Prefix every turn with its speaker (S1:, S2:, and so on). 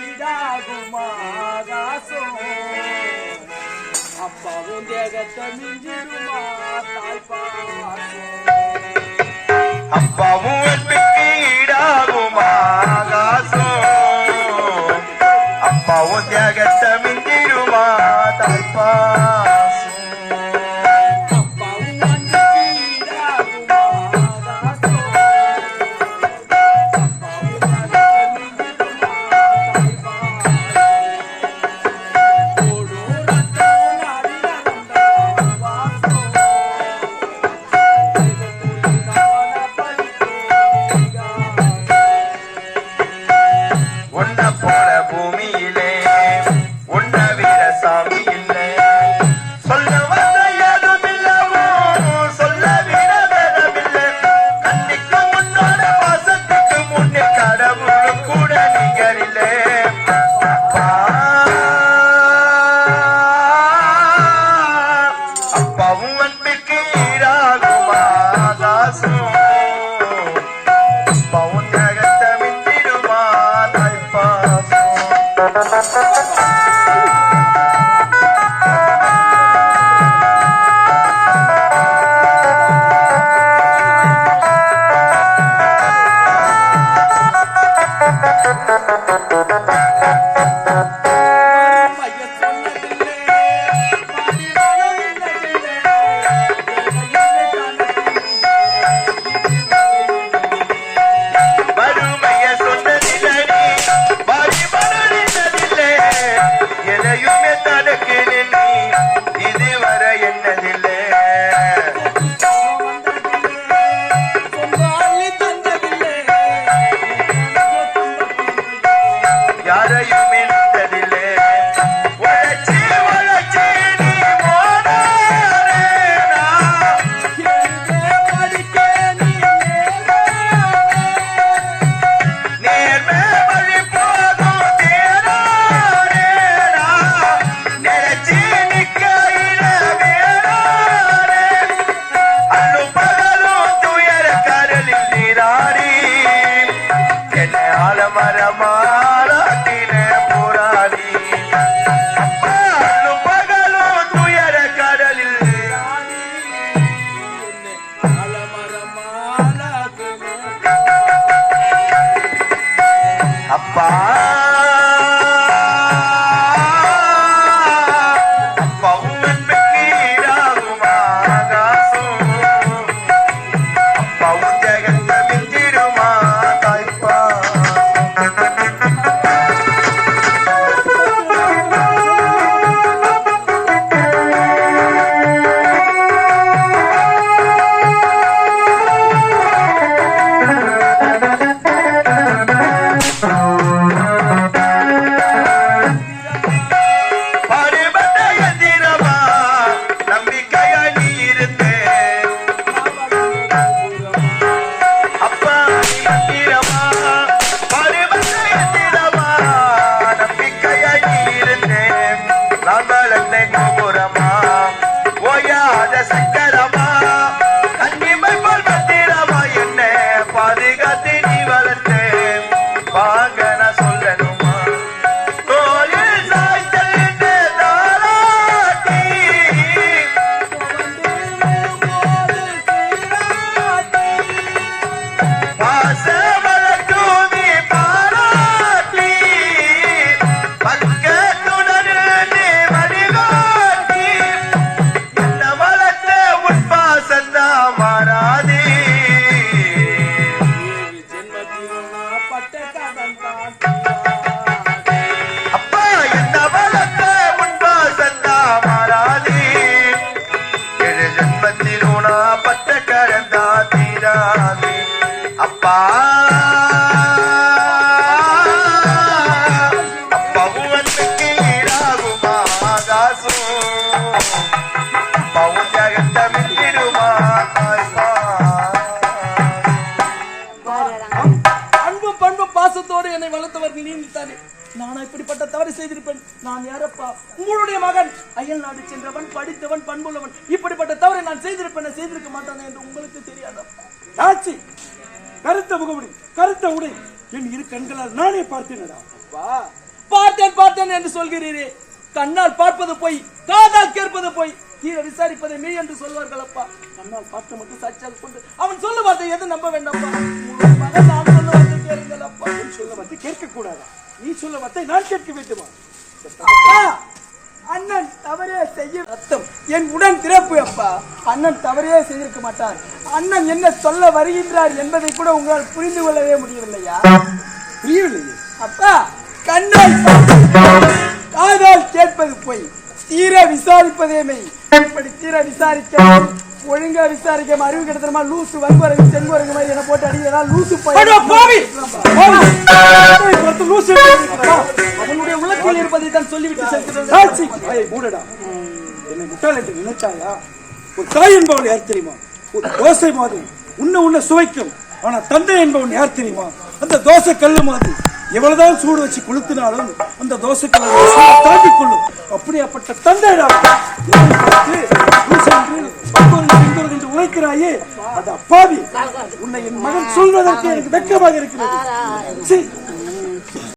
S1: ஈடாகுமாகாசம் அப்பாவும் தேகத்தை மிஞ்சிடுமா தாய்ப்பாசம்
S2: அப்பாவும் உன்ன போல பூமியிலே
S1: ஆக பாசத்தோடு என்னை வளர்த்தவர் நினைத்தானே நான் இப்படிப்பட்ட தவறு செய்திருப்பேன். நான் யாரப்பா? உங்களுடைய மகன். அயல் நாடு சென்றவன் படித்தவன் பண்புள்ளவன். இப்படிப்பட்ட தவறை நான் செய்திருப்பேன். செய்திருக்க மாட்டானே என்று உங்களுக்கு தெரியாதப்பா.
S3: கருத்த முகமுடி கருத்த உடை. என் இரு கண்களால் நானே பார்த்தேனடா.
S1: அப்பா. பார்த்தேன் பார்த்தேன் என்று சொல்கிறீரே. கண்ணால் பார்ப்பது போய் காதால் கேட்பது போய். தீர விசாரிப்பதை மெய் என்று சொல்வார்கள் அப்பா கண்ணால் பார்த்து மட்டும் சாட்சியாக கொண்டு அவன் சொல்ல வார்த்தை எது நம்ப வேண்டாம்ப்பா. நான்
S3: கேட்க வேண்டுமா?
S1: அண்ணன் தவறே செய்ய ரத்தம் என் உடன் திறப்பு அப்பா. அண்ணன் தவறே செய்திருக்க மாட்டார். அண்ணன் என்ன சொல்ல வருகின்றார் என்பதை கூட உங்களால் புரிந்து கொள்ளவே முடியவில்லையா?
S3: புரியவில்லையே.
S1: அப்பா கண்ணால் காதால் கேட்பது போய். தீர விசாரிப்பதே மெய். இப்படி தீர விசாரிக்க ஒழுங்கா விசாரிக்க அறிவு கிடத்தனமா லூசு வங்குவரகு செங்குவரகு மாதிரி என்ன போட்டு அடிக்கிறா லூசு
S3: பார்த்து லூசு?
S1: அவனுடைய உள்ளத்தில் இருப்பதை தான் சொல்லிவிட்டு
S3: சாட்சி. மூடடா. என்னை முட்டாள் என்று நினைச்சாயா? ஒரு தாய் என்பவள் யார் தெரியுமா? ஒரு தோசை மாதிரி. உன்ன உன்ன சுவைக்கும். ஆனா தந்தை என்பவன் யார் தெரியுமா? அந்த தோசை கல்லு மாதிரி. எவ்வளவுதான் சூடு வச்சு கொளுத்தினாலும் அந்த தோசை கல்லு தாண்டிக் கொள்ளும். வெட்கமாக இருக்கிறது.